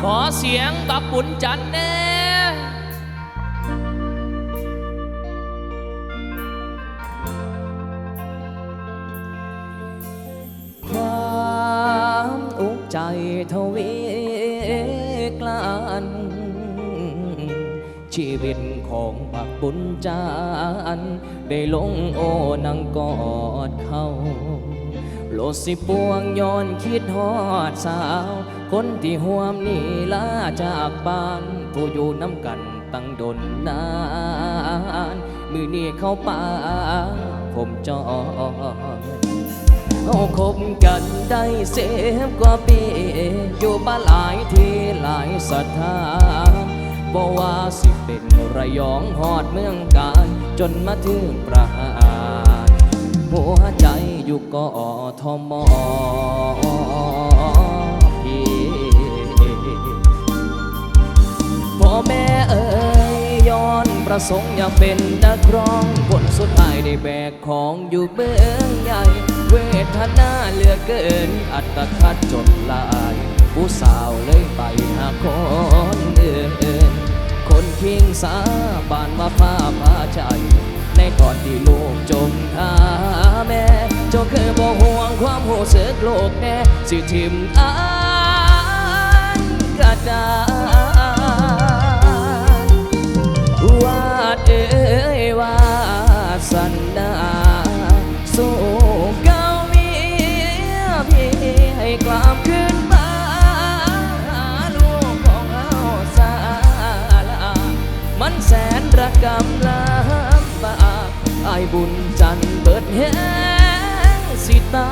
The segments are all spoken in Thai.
ขอเสียงบักบุญจันทร์แน่ความอุกใจทวีกลันชีวิตของปักบุญจานได้ลงโอนังกอดเขาโลดสิปวงย้อนคิดฮอดสาว คนที่ห่วมนี่ลาจากบ้าน ผู้อยู่น้ำกันตั้งดนนาน มือนี้เข้าป่าผมจอเอาคบกันได้เสียกว่าปี อยู่บ้านหลายที่หลายสถานบอกว่าสิเป็นระยองหอดเมืองกาญจนมาถึงประหารหัวใจอยู่กอทมพี่ พ่อแม่เอ่ยย้อนประสงค์อยากเป็นนักร้องผลสุดท้ายได้แบกของอยู่เบื้องใหญ่ เวทนาเหลือเกิน อัตคัดจนลาย ผู้สาวเลยไปหาคนอื่นคนคิงสาบานมาพาพาใจ ในตอนที่ลูกจมหาแม่เจ้าเคยบอกห่วงความหูสึกโลกแน่สิทิมอานกระดา วาดเอ้ยวาสันดาสู้เก้าเมียพี่ให้กลับขึ้นมาลูกของเราสาลามันแสนระกำลำบากไอายบุญจันทร์เบิดแห้งสิตา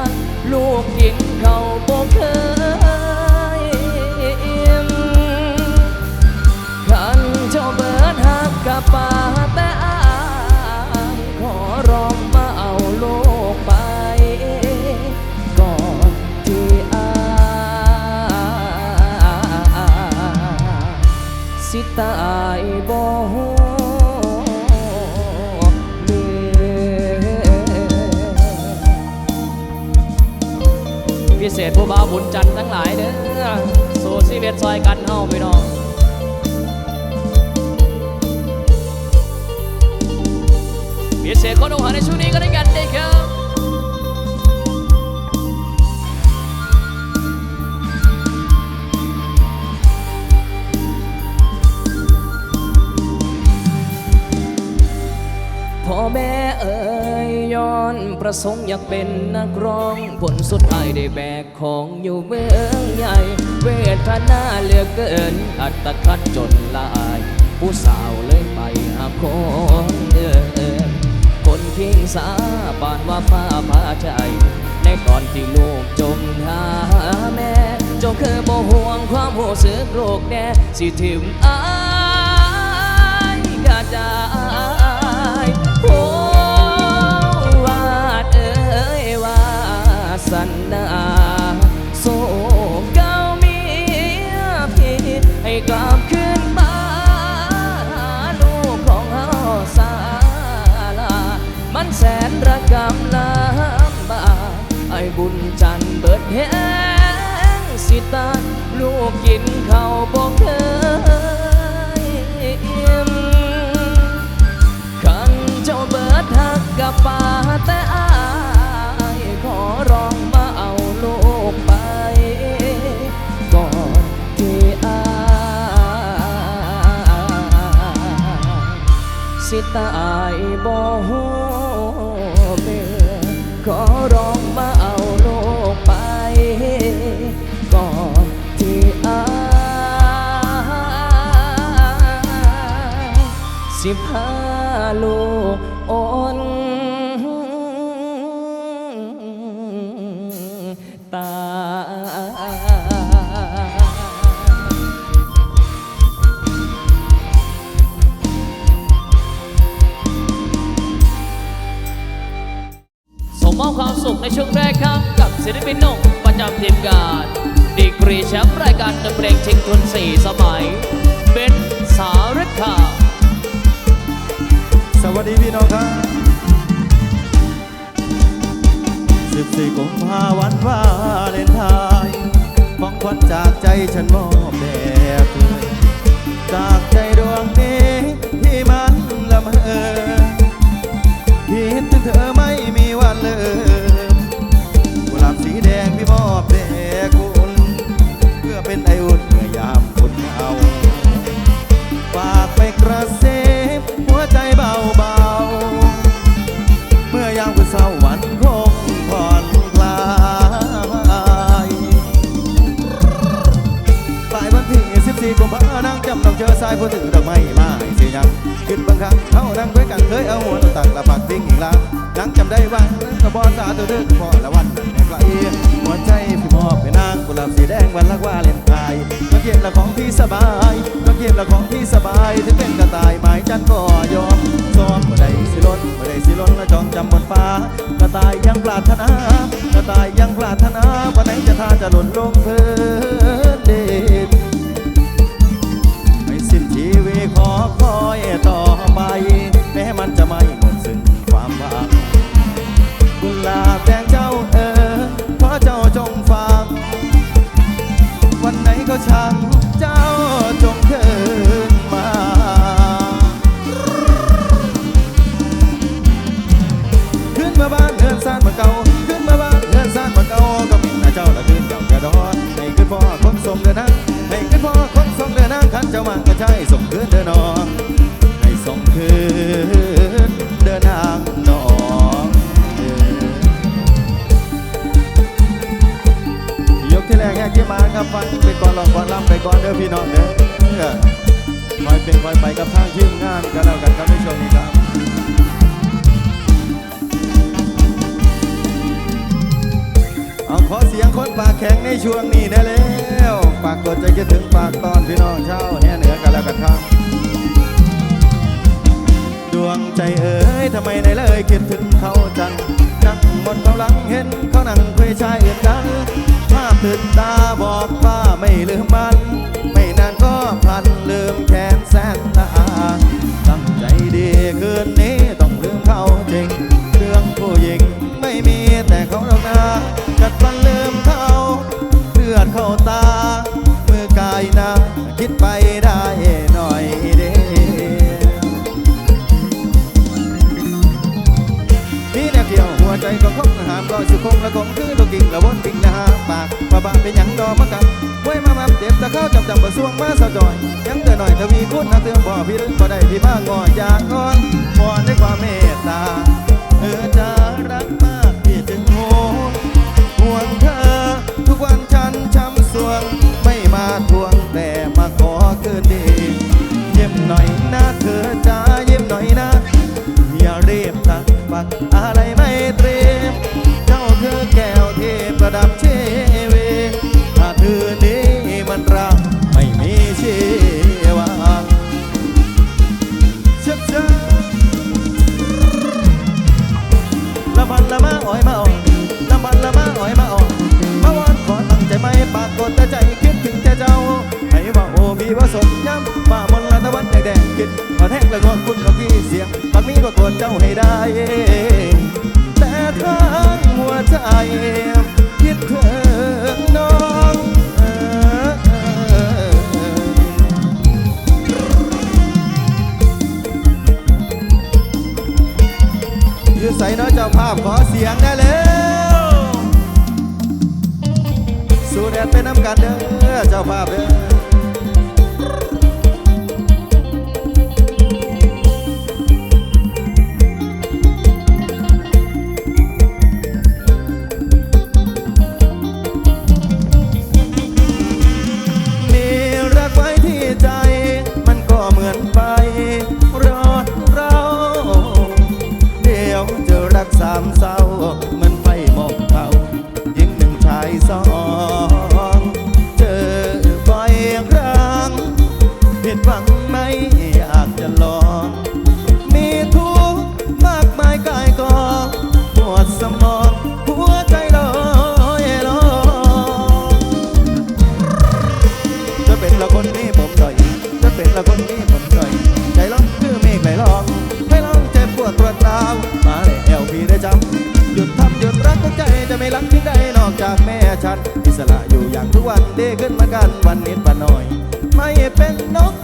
ตายบ่พิเศษผู้บ่าวบุญจันทร์ทั้งหลายเด้อสู่ชีวิตซอยกันเฮาพี่น้องพิเศษคนดูหาในช่วงนี้ก็ได้กันเด้อครับ อแม่เอ่ยย้อนประสงค์อยากเป็นนักร้องผลสุดท้ายได้แบกของอยู่เมืองใหญ่ เวทนาเหลือเกิน อัตคัดจนลาย ผู้สาวเลยไปหาคนเดินคนคิงสาบานว่าฟ้าพาใจ ในตอนที่ลูกจมหาแม่เจ้าเคยบ่ห่วงความโหสึกโลกแน่สิทิมอายกระจา สันดาสู้เก้าเมียพี่ให้กลับขึ้นมาหาลูกของเฮาสาลา มันแสนระกำลำบากไอ้บุญจันทร์เบิดแห้งสิตาลูกกินข้าวบ่เคยอิ่มขันเจ้าเบิดหักกับป่าแต่ อร้องมาเอาลูกไป ก่อนที่อาสิตายบ่เบื่อขอร้องมาเอาลูกไป ก่อนที่อาสิพาลูกอ่อน ศิลปินนุ่มประจำทีมการดีกรีแชมป์รายการดนเพลงชิงทุนสี่สมัย เป็นสารคกาสวัสดีพี่น้องครับสี่กุมภาวันวาเลนไทน์ของขวัญจากใจฉันมอบแด่เธอจากใจดวงนี้ที่มันละเมอคิดถึงเธอไม่มีวันเลย แดงพี่มอบ time. ก่อนเด้อพี่น้องเด้อคอยเป็นคอยไปกับทางทีมงานกันแล้วกันครับในช่วงนี้ครับเอาขอเสียงคนปากแข็งในช่วงนี้ได้แล้วปากกดใจคิดถึงปากตอนพี่น้องเช้าแห่เหนือกันแล้วกันครับดวงใจเอ๋ยทำไมในเลยคิดถึงเขาจังนั่งหมดกำลังเห็นเขานั่งคุยชายอื่นกันภาพตื่นตาบอกว่าไม่ลืมมัน คงคือนกกิ่งละวนวิ่งละหาปากปะปะเป็นยังดอมะกันห้วยมามาเต็บตะเข้าจับจับประสวงมาสาวจอย ยังเตือนหน่อยทวีคุณนะเตือนบ่อพี่รึก็ได้พี่บ้างออยากก่อนวอนด้วยความเมตตาเออจ้า Nebuchadnezzar, Babel. ฉันอิสระอยู่อย่างทุกวันเด้ขึ้นมากันวันนิดวันหน่อย ไม่เป็นนก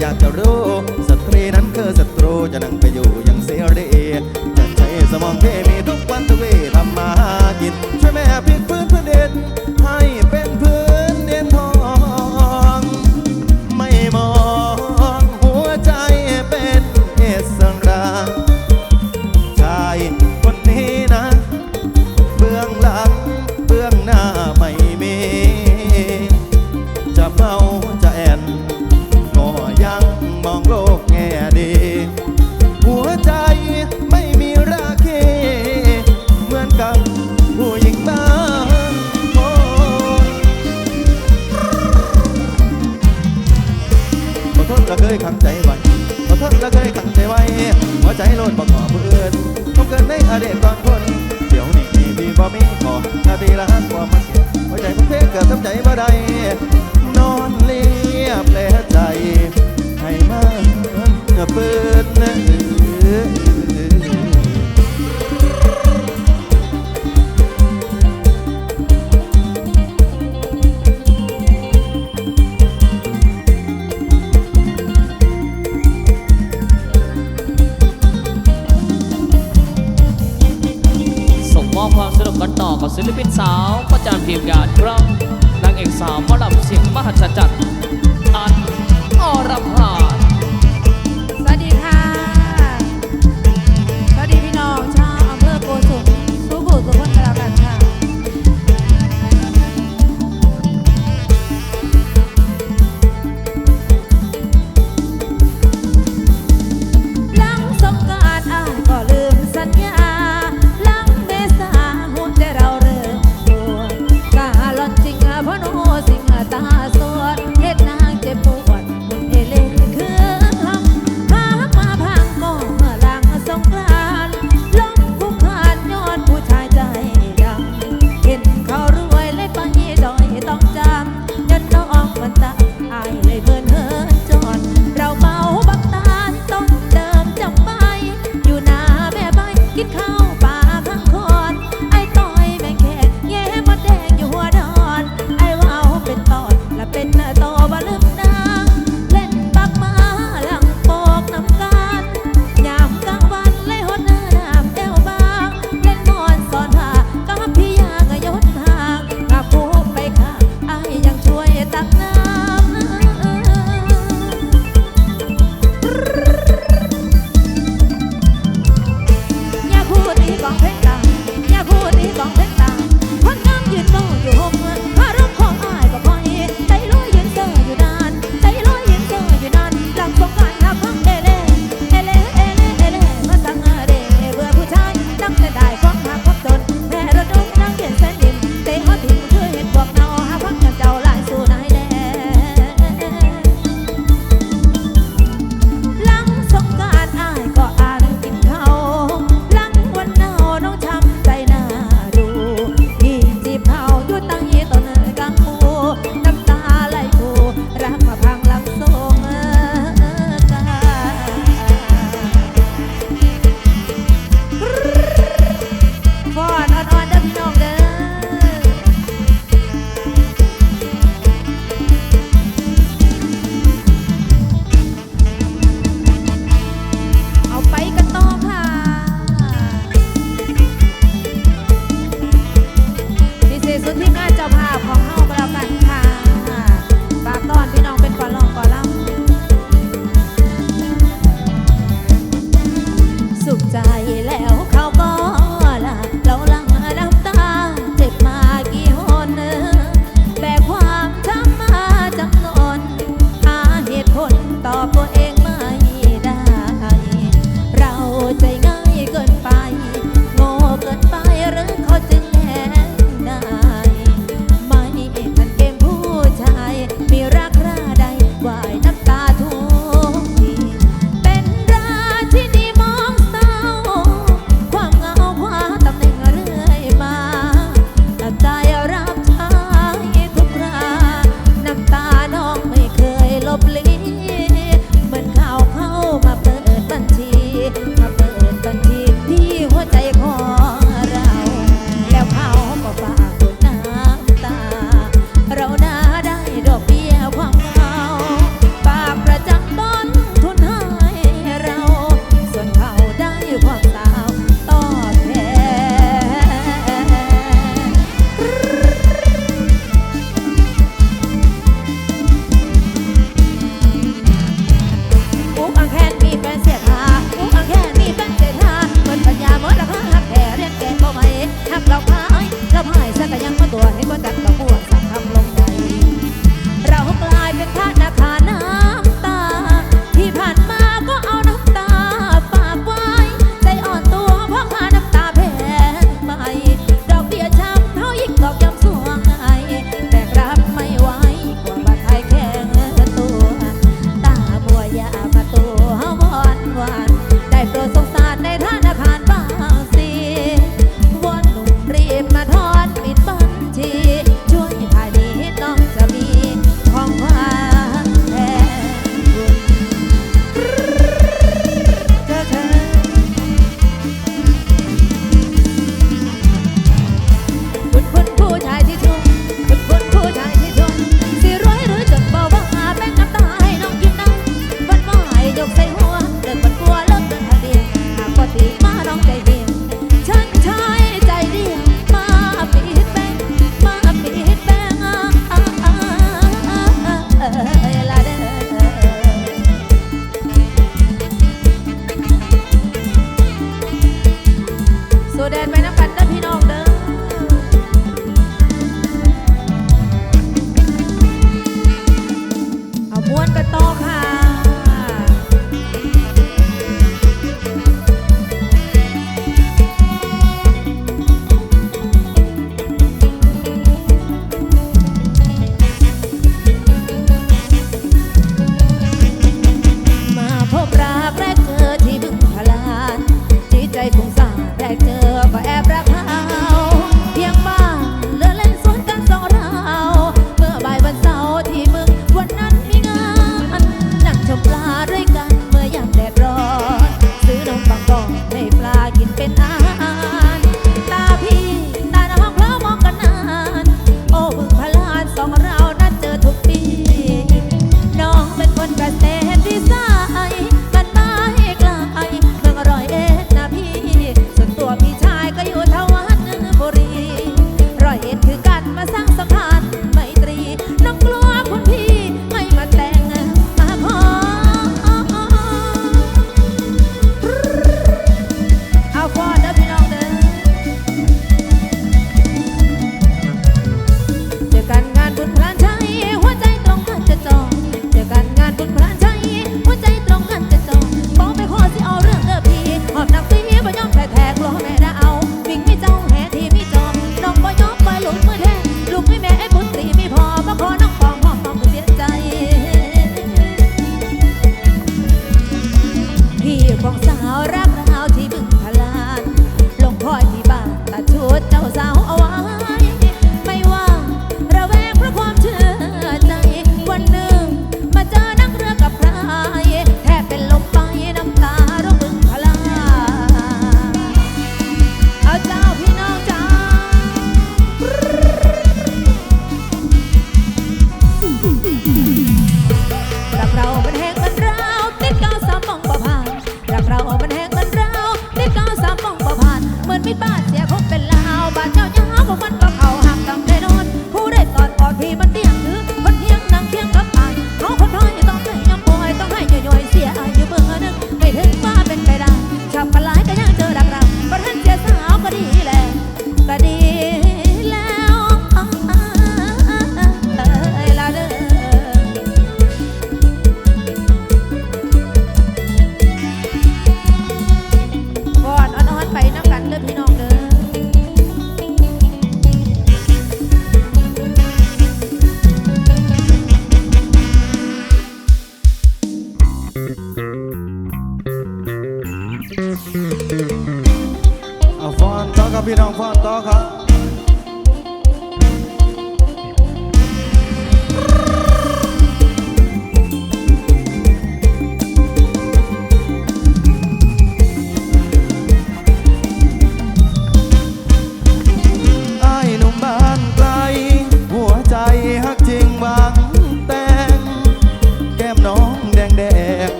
อยากจะรู้สตรีนั้นคือศัตรูจะนั่งไปอยู่อย่างเสรีจะใช้สมองเคมีทุกวันทุกวีทำมากินช่วยแม่พลิกพื้นแผ่นดินให้เป็น ใจบ่ได้นอนเลียแผลใจ ให้มันเปิดเนื้อ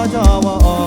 า